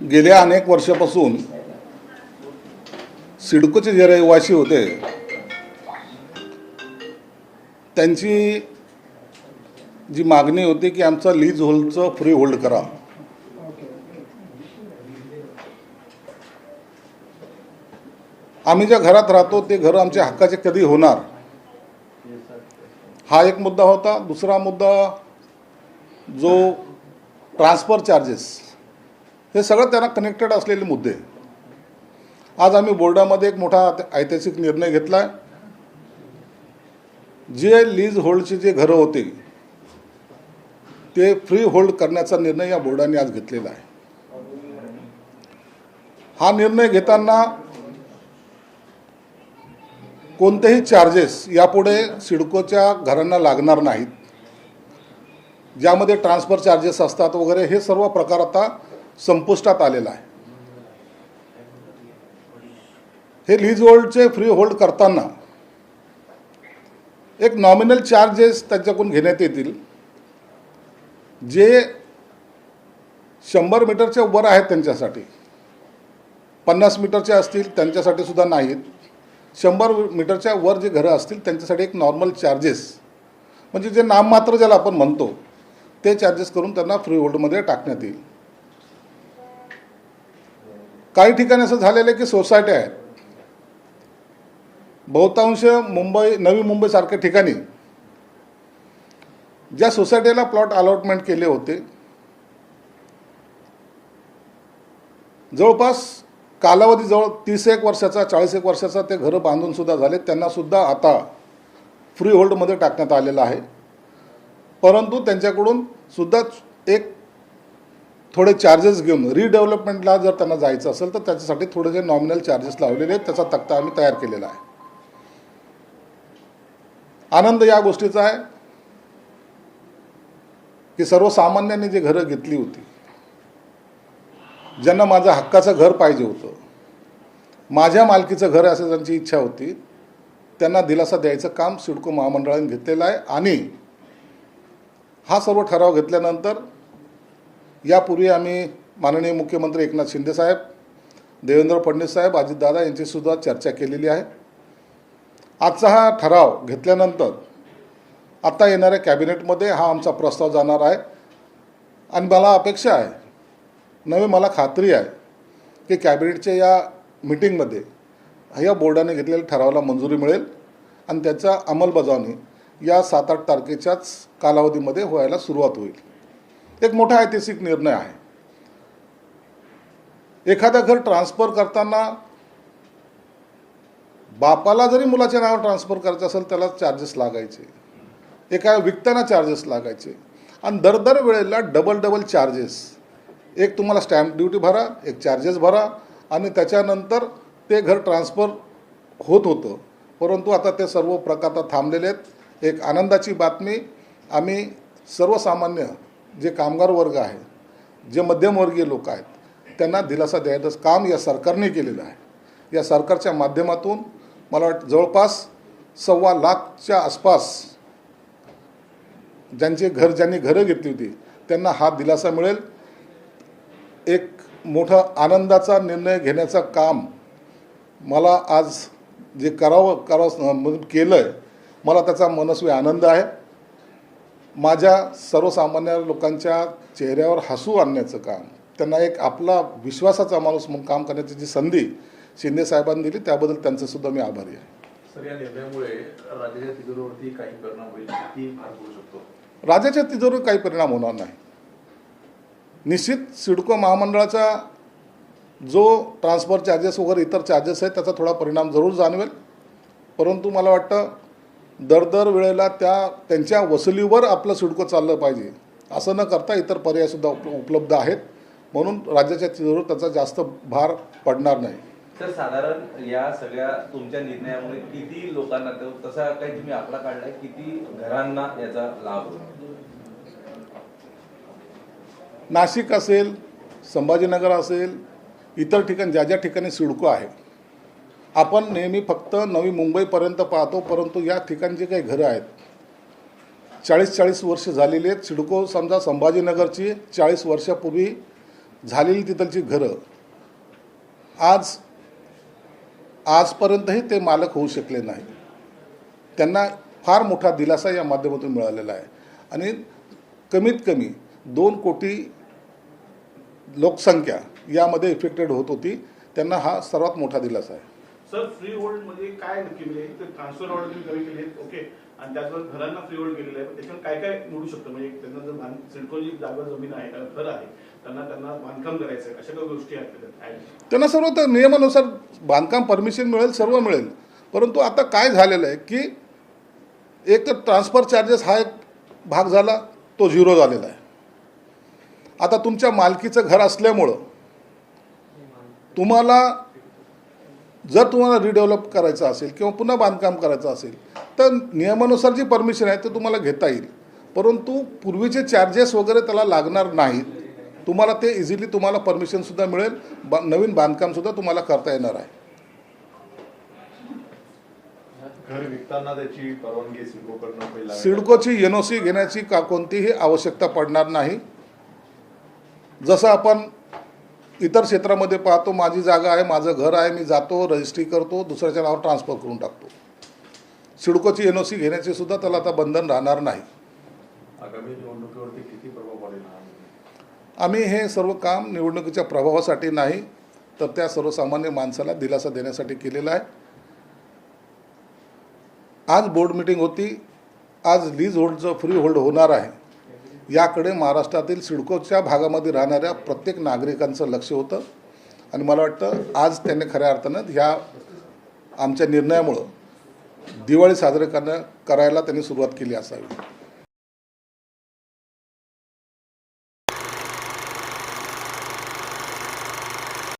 गेल्या अनेक वर्षापासून सिडकोचे जे रहिवासी होते त्यांची जी मागणी होती की आमचं लीज होल्डचं फ्री होल्ड करा. आम्ही ज्या घरात राहतो ते घर आमच्या हक्काचे कधी होणार? हा एक मुद्दा होता. दुसरा मुद्दा जो ट्रान्सफर चार्जेस हे सगळं त्यांना कनेक्टेड असलेले मुद्दे. आज आम्ही बोर्डामध्ये एक मोठा ऐतिहासिक निर्णय घेतला आहे जे लीज होल्डचे जे घरं होते ते फ्री होल्ड करण्याचा निर्णय या बोर्डाने आज घेतलेला आहे. हा निर्णय घेताना कोणतेही चार्जेस यापुढे सिडकोच्या घरांना लागणार नाहीत. ज्यामध्ये ट्रान्सफर चार्जेस असतात वगैरे हे सर्व प्रकार आता संपुष्टात आलेला आहे. हे लीज होल्डचे फ्री होल्ड करताना एक नॉमिनल चार्जेस त्यांच्याकडून घेण्यात येतील जे शंभर मीटरच्या वर आहेत त्यांच्यासाठी. पन्नास मीटरचे असतील त्यांच्यासाठी सुद्धा नाहीत. शंभर मीटरच्या वर जे घरं असतील त्यांच्यासाठी एक नॉर्मल चार्जेस म्हणजे जे नाममात्र ज्याला आपण म्हणतो ते चार्जेस करून त्यांना फ्री होल्डमध्ये टाकण्यात येईल. काही ठिकाणी असं झालेलं आहे की सोसायट्या आहेत. बहुतांश मुंबई नवी मुंबईसारख्या ठिकाणी ज्या सोसायटीला प्लॉट अलॉटमेंट केले होते जवळपास कालावधी जवळ तीस एक वर्षाचा चाळीस एक वर्षाचा ते घरं बांधूनसुद्धा झाले त्यांनासुद्धा आता फ्री होल्डमध्ये टाकण्यात आलेलं आहे. परंतु त्यांच्याकडून सुद्धा एक थोडे चार्जेस घेऊन रिडेव्हलपमेंटला जर त्यांना जायचं असेल तर त्याच्यासाठी थोडे जे नॉमिनल चार्जेस लावलेले आहेत त्याचा तक्ता आम्ही तयार केलेला आहे. आनंद या गोष्टीचा आहे की सर्वसामान्यांनी जी घरं घेतली होती ज्यांना माझं हक्काचं घर पाहिजे होतं माझ्या मालकीचं घर असं त्यांची इच्छा होती त्यांना दिलासा द्यायचं काम सिडको महामंडळाने घेतलेलं आहे आणि हा सर्व ठराव घेतल्यानंतर यापूर्वी आम्ही माननीय मुख्यमंत्री एकनाथ शिंदेसाहेब देवेंद्र फडणवीस साहेब अजितदादा यांचीसुद्धा चर्चा केलेली आहे. आजचा हा ठराव घेतल्यानंतर आत्ता येणाऱ्या कॅबिनेटमध्ये हा आमचा प्रस्ताव जाणार आहे. आणि मला अपेक्षा आहे नव्हे मला खात्री आहे की कॅबिनेटच्या या मिटिंगमध्ये या बोर्डाने घेतलेल्या ठरावाला मंजुरी मिळेल आणि त्याचा अंमलबजावणी या सात आठ तारखेच्याच कालावधीमध्ये व्हायला सुरुवात होईल. एक मोठा ऐतिहासिक निर्णय आहे. एखादं घर ट्रान्सफर करताना बापाला जरी मुलाच्या नावावर ट्रान्सफर करायचं असेल त्याला चार्जेस लागायचे. एका विकताना चार्जेस लागायचे. आणि दर दर वेळेला डबल डबल चार्जेस एक तुम्हाला स्टॅम्प ड्युटी भरा एक चार्जेस भरा आणि त्याच्यानंतर ते घर ट्रान्सफर होत होतं. परंतु आता ते सर्व प्रकार आता थांबलेले आहेत. एक आनंदाची बातमी आम्ही सर्वसामान्य जे कामगार वर्ग आहे जे मध्यमवर्गीय लोक आहेत त्यांना दिलासा द्यायचं काम या सरकारने केलेलं आहे. या सरकारच्या माध्यमातून मला वाटतं जवळपास सव्वा लाखच्या आसपास ज्यांचे घर ज्यांनी घरं घेतली होती त्यांना हा दिलासा मिळेल. एक मोठा आनंदाचा निर्णय घेण्याचं काम मला आज जे करावं करावं म्हणून केलं आहे मला त्याचा मनस्वी आनंद आहे. माझ्या सर्वसामान्य लोकांच्या चेहऱ्यावर हसू आणण्याचं काम त्यांना एक आपला विश्वासाचा माणूस म्हणून काम करण्याची जी संधी शिंदे साहेबांनी दिली त्याबद्दल त्यांचं सुद्धा मी आभारी आहे. सर या निर्णयामुळे राज्याच्या तिजोरीवरती काही परिणाम होईल किती भार पडू शकतो. राज्याच्या तिजोरीवर काही परिणाम होणार नाही. निश्चित सिडको महामंडळाचा जो ट्रान्सफर चार्जेस वगैरे इतर चार्जेस आहेत त्याचा थोडा परिणाम जरूर जाणवेल. परंतु मला वाटतं दर दर वेळेला त्या त्यांच्या वसुलीवर आपलं सिडको चाललं पाहिजे. असं न करता इतर पर्यायसुद्धा उप उपलब्ध आहेत. म्हणून राज्याच्या तिजोरीवर त्याचा जास्त भार पडणार नाही. सर साधारण या सगळ्या तुमच्या निर्णयामुळे किती लोकांना तो तसा काही तुम्ही आकडा काढलाय? किती घरांना याचा लाभ होईल? नाशिक असेल संभाजीनगर असेल इतर ठिकाणी ज्या ज्या ठिकाणी सिडको आहे आपण नेहमी फक्त नवी मुंबईपर्यंत पाहतो परंतु या ठिकाणची काही घरं आहेत चाळीस चाळीस वर्ष झालेली आहेत. सिडको समजा संभाजीनगरची चाळीस वर्षापूर्वी झालेली तिथलची घरं. आज आजपर्यंतही ते मालक होऊ शकले नाही त्यांना फार मोठा दिलासा या माध्यमातून मिळालेला आहे. आणि कमीत कमी दोन कोटी लोकसंख्या यामध्ये इफेक्टेड होत होती. त्यांना हा सर्वात मोठा दिलासा आहे. सर फ्री होल्डमध्ये काय नक्की म्हणजे ट्रान्सफर ऑर्डर तुम्ही कमी केली ओके आणि त्याचबरोबर घरांना फ्री होल्ड केलेलं आहे. त्याच्यावर काय काय मिळू शकतं? म्हणजे त्यांना जर सिडकोची जागा जमीन आहे त्याला घर आहे त्यांना त्यांना बांधकाम करायचं आहे अशा काही गोष्टी आहेत त्यांना सर्व तर नियमानुसार बांधकाम परमिशन मिळेल सर्व मिळेल. परंतु आता काय झालेलं आहे की एक तर ट्रान्सफर चार्जेस हा एक भाग झाला तो झिरो झालेला आहे. आता तुमच्या मालकीचं घर असल्यामुळं तुम्हाला जर तुम्हाला रिडेव्हलप करायचं असेल किंवा पुन्हा बांधकाम करायचं असेल तर नियमानुसार जी परमिशन आहे ते तुम्हाला घेता येईल. परंतु पूर्वीचे चार्जेस वगैरे त्याला लागणार नाहीत. तुम्हाला ते इझिली तुम्हाला परमिशनसुद्धा मिळेल. बा नवीन बांधकामसुद्धा तुम्हाला करता येणार आहे. सिडकोची एन ओ सी घेण्याची का कोणतीही आवश्यकता पडणार नाही. जसं आपण इतर क्षेत्रामध्ये पाहतो माझी जागा आहे माझं घर आहे मी जातो रजिस्ट्री करतो दुसऱ्याच्या नावावर ट्रान्सफर करून टाकतो. सिडकोची एन ओ सी घेण्याचे सुद्धा त्याला आता बंधन राहणार नाही. आम्ही हे सर्व काम निवडणुकीच्या प्रभावासाठी नाही तर त्या सर्वसामान्य माणसाला दिलासा देण्यासाठी केलेलं आहे. आज बोर्ड मिटिंग होती आज लीज होल्डचं फ्री होल्ड होणार आहे. याकडे महाराष्ट्रातील सिडकोच्या भागामध्ये राहणाऱ्या प्रत्येक नागरिकांचं लक्ष होतं. आणि मला वाटतं आज त्यांनी खऱ्या अर्थानं ह्या आमच्या निर्णयामुळं दिवाळी साजरे करण्या करायला त्यांनी सुरुवात केली असावी.